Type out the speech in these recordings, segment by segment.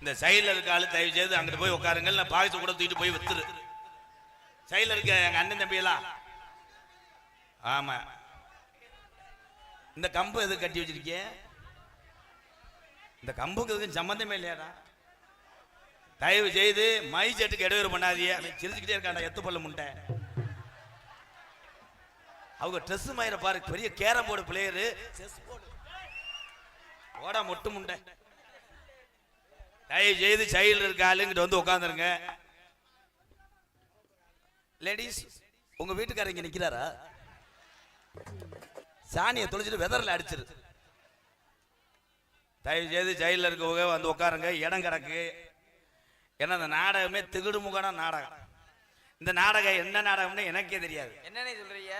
இந்த சைடில் இருக்க ஆளு தயவு செய்து அங்கிட்டு போய் உட்காருங்க. நான் பாயசம் கூட தூக்கிட்டு போய் வித்துரு. சைடில் இருக்க எங்க அண்ணன் தம்பி எல்லாம் ஆமா. இந்த கம்பு எது கட்டி வச்சிருக்கிய? இந்த கம்புக்கு இதுக்கு சம்பந்தமே இல்லையாடா? தயவு செய்து மை செட்டுக்கு இடையூறு பண்ணாதியே அவன் சிரிச்சுக்கிட்டே இருக்காண்டா எத்து பல்ல முண்டை அவங்க ட்ரெஸ் மயிர பாரு பெரிய carrom board player chess board ஓடா மொட்டு முண்டை தயவு செய்து சைடில் இருக்க ஆளுங்கிட்ட வந்து உட்காந்துருங்க லேடிஸ் உங்க வீட்டுக்காரர் இங்க நிக்கிறாரா? சாணியை தொலைச்சிட்டு வெதர்ல அடிச்சிரு. தயவு செய்து ஜெயிலில் இருக்கவங்க வந்து உட்காருங்க இடம் கிடக்கு. ஏன்னா இந்த நாடகமே திகுடு முகன நாடகம். இந்த நாடகம் என்ன நாடகம்னு எனக்கே தெரியாது. என்னன்னு சொல்றீங்க?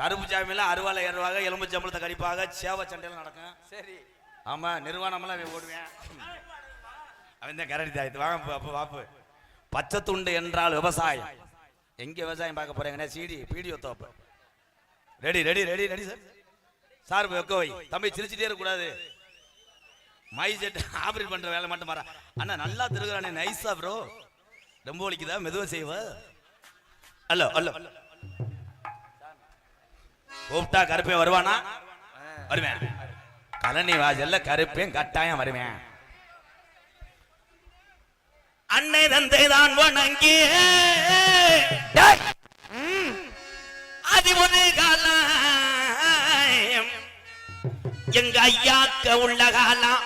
கருப்பு சாமியெல்லாம் அருவாலை ஏறுவாங்க எலும்பு சம்பளத்தை கடிப்பாங்க சேவை சண்டையெல்லாம் நடக்கும். சரி. ஆமா நிர்வாணமெல்லாம் ஓடுவேன். அவன் தான் கரடி தாயத்து வாங்க அப்ப- வாப்பு பச்சை துண்டு என்றால் விவசாயம். எங்கே விவசாயம் பார்க்க போறீங்கன்னா சிடி பீடியோ தோப்பு. Ready ready ready ready sir. Sir வைக்க வை. தம்பி சிரிச்சுட்டே இருக்கக்கூடாது. மை செட் ஆபரேட் பண்ணுற வேலை மட்டும் மாறா அண்ணா நல்லா திருக்குறானே நைஸா ப்ரோ ரொம்ப ஒழிக்குதா மெதுவா செய்வ? அல்லோ அல்லோ கூப்பிட்டா கருப்பே வருவானா? வருவேன். கலனி வாசல்ல கருப்பேன் கட்டாயம் வருவேன். அன்னை தந்தை தான் வணங்கி. அது ஒரு காலம். எங்க ஐயாக்க உள்ள காலம்.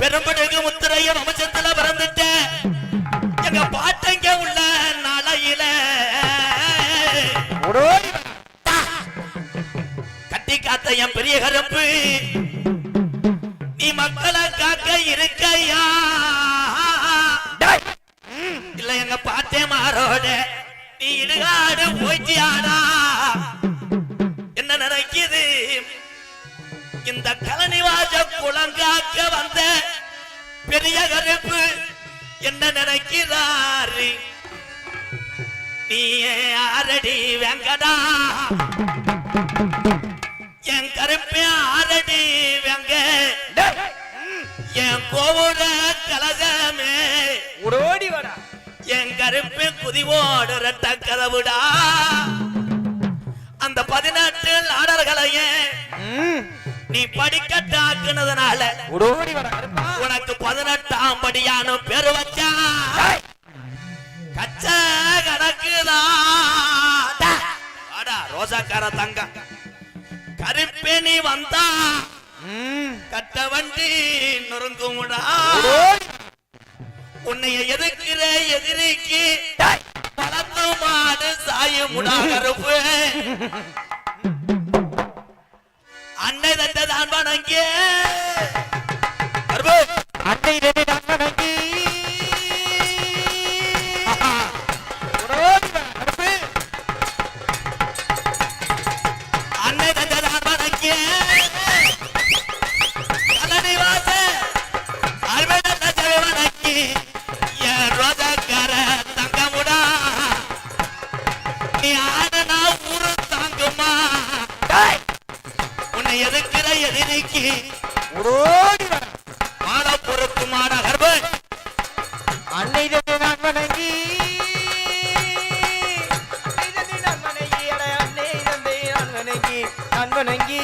பெரும்படுகு முத்திரைய வம்சத்துல பிறந்துட்ட. எங்க பாட்டங்க உள்ள நாளையில. கட்டி காத்த என் பெரிய கருப்பு. நீ மக்களை காக்க இருக்கையா? இல்ல எங்க பாட்டே மாறோட நீ இடுகாடு போய்ச்சியாடா என்ன நினைக்குது இந்த கலனிவாச குளங்காக்க வந்த பெரிய கருப்பு என்ன நினைக்கிறாரு நீ ஆரடி வெங்கடா. குதிவோடு ரத்த கதவுடா அந்த பதினெட்டு நாடர்களையே நீ படிக்கட்டாக்குனதுனால ஓடி உனக்கு பதினெட்டாம் படியான பேரு வச்சா. கச்ச கணக்குதா. வாடா ரோசாக்கார தங்கம். கருப்பே நீ வந்தா. கட்ட வண்டி நொறுங்குமுடா. உன்னைய எதிர்க்கிற எதிரிக்கு சாயுமுடா கருப்பு அன்னை தந்ததான் வணங்கே. கருப்பு அன்னை ரெண்டு நான் வணங்கி. அன்னை எதிர்க்கிற ஓடி வாடா மாட பொறுப்பு மாட கர்ப்பன் அன்னை நான் வணங்கி. அன்னை நான் வணங்கி.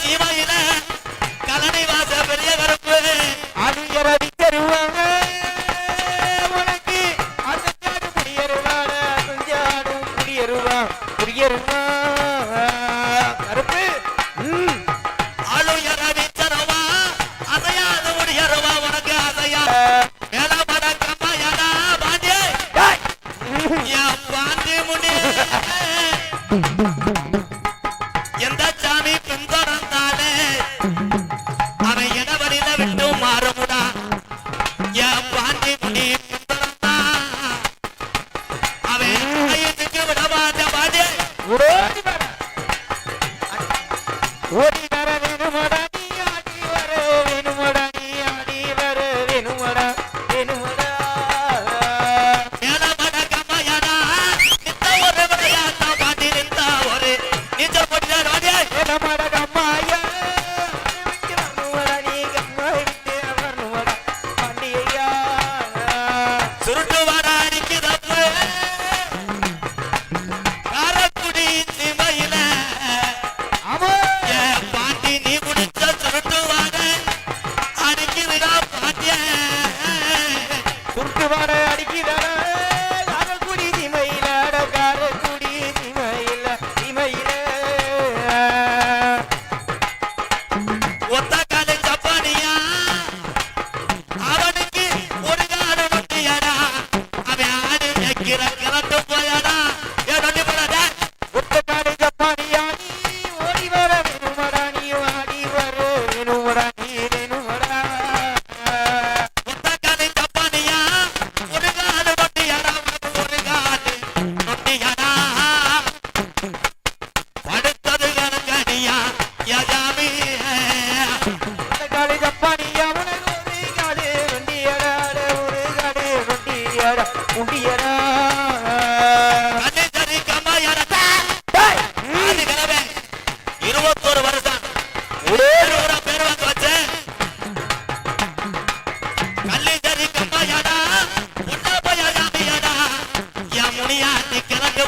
சீமையில கலனி வாச பெரிய கருப்பு அணியரடி தருவாங்க உனக்கு அசஞ்சாடு குடியருவாட அசஞ்சாடும் குடியருவா குடியருவா கருப்பு. ம். அணுயர வீச்சருமா அதையாது முடியருமா உனக்கு பாண்டி முனி Foi!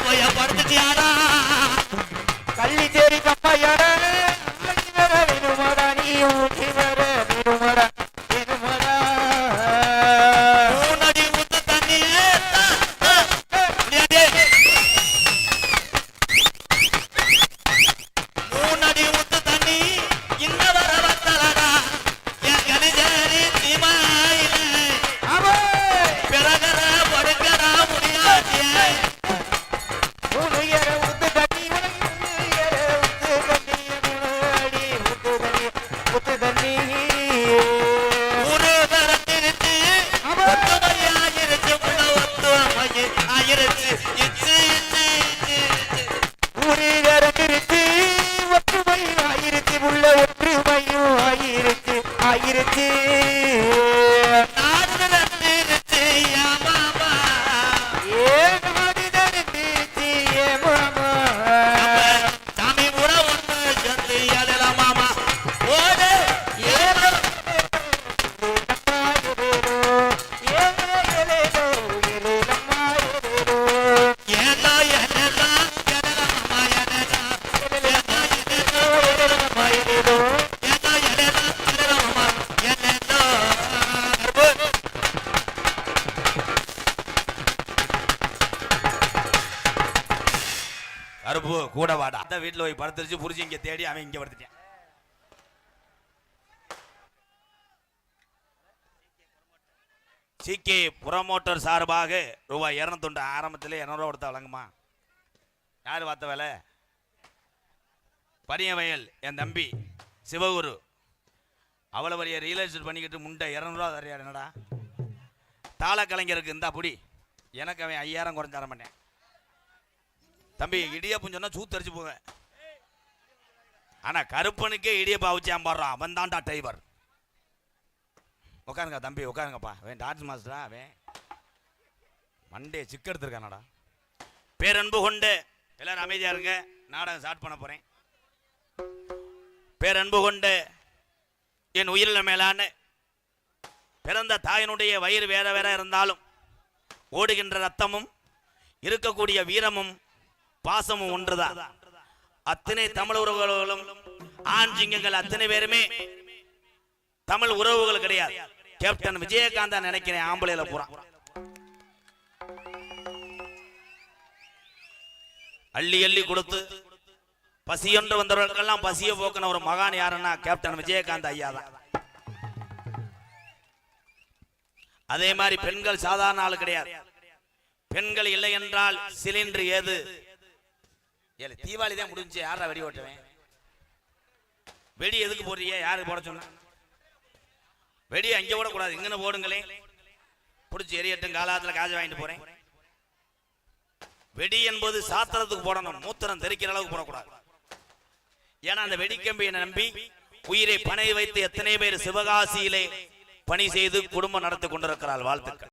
படுத்துட்டியாடா? கருப்பு கூட வாடா. அந்த வீட்டில் போய் படுத்துருச்சு புரிஞ்சு இங்கே தேடி அவன் இங்கே படுத்துட்டேன். சிகே புறமோட்டர் சார்பாக ரூபாய் இரநூத்தொண்டு ஆரம்பத்தில் இரநூறுவா கொடுத்தா வழங்குமா? யார் பார்த்த வேலை? பனியவயல் என் தம்பி சிவகுரு. அவ்வளோ பெரிய ரியல் எஸ்டேட் பண்ணிக்கிட்டு முண்டை இரநூறுவா தரையா என்னடா? தாள கலைஞருக்கு இருந்தால் புடி. எனக்கு அவன் ஐயாயிரம் குறைஞ்ச ஆரம்பிட்டேன் தம்பி இடியப்பம் சொன்னா சூத்தரிச்சு போவேன். ஆனா கருப்பனுக்கே இடியப்பா வச்சான் பாடுறான் அவன் தான்டா டிரைவர் உட்காருங்க தம்பி உட்காருங்கப்பா அவன் டான்ஸ் மாஸ்டரா அவன். மண்டே சிக்க எடுத்திருக்கானடா. பேரன்பு கொண்டு எல்லாரும் அமைதியா இருங்க. நாடகம் ஸ்டார்ட் பண்ண போறேன். பேரன்பு கொண்டு என் உயிரில் மேலான பிறந்த தாயினுடைய வயிறு வேற வேற இருந்தாலும் ஓடுகின்ற ரத்தமும் இருக்கக்கூடிய வீரமும் பாசமும் ஒன்றுதான். அத்தனை தமிழ் உறவுகளும் ஆண் சிங்கங்கள் அத்தனை பேருமே தமிழ் உறவுகள் கிடையாது. கேப்டன் விஜயகாந்தா நினைக்கிறேன் ஆம்பளையில போறான். அள்ளி அள்ளி கொடுத்து பசியொன்று வந்தவர்களுக்கெல்லாம் பசிய போக்கின ஒரு மகான் யாருன்னா கேப்டன் விஜயகாந்த் ஐயா தான். அதே மாதிரி பெண்கள் சாதாரண ஆள் கிடையாது. பெண்கள் இல்லை என்றால் சிலிண்டர் ஏது? ஏல தீபாவளி தான் முடிஞ்சு யாரா வெடி ஓட்டுவேன்? வெடி எதுக்கு போடுறீங்க யாருக்கு போட சொன்ன? வெடி அங்கே போடக்கூடாது இங்கன்னு போடுங்களே. பிடிச்சி எரியட்டும் காலாத்துல காஜ் வாங்கிட்டு போறேன். வெடி என்பது சாத்திரத்துக்கு போடணும் மூத்திரம் தெரிக்கிற அளவுக்கு போடக்கூடாது. ஏன்னா அந்த வெடிக்கம்பியை நம்பி உயிரை பணை வைத்து எத்தனை பேர் சிவகாசியிலே பணி செய்து குடும்பம் நடத்தி கொண்டிருக்கிறார் வாழ்த்துக்கள்.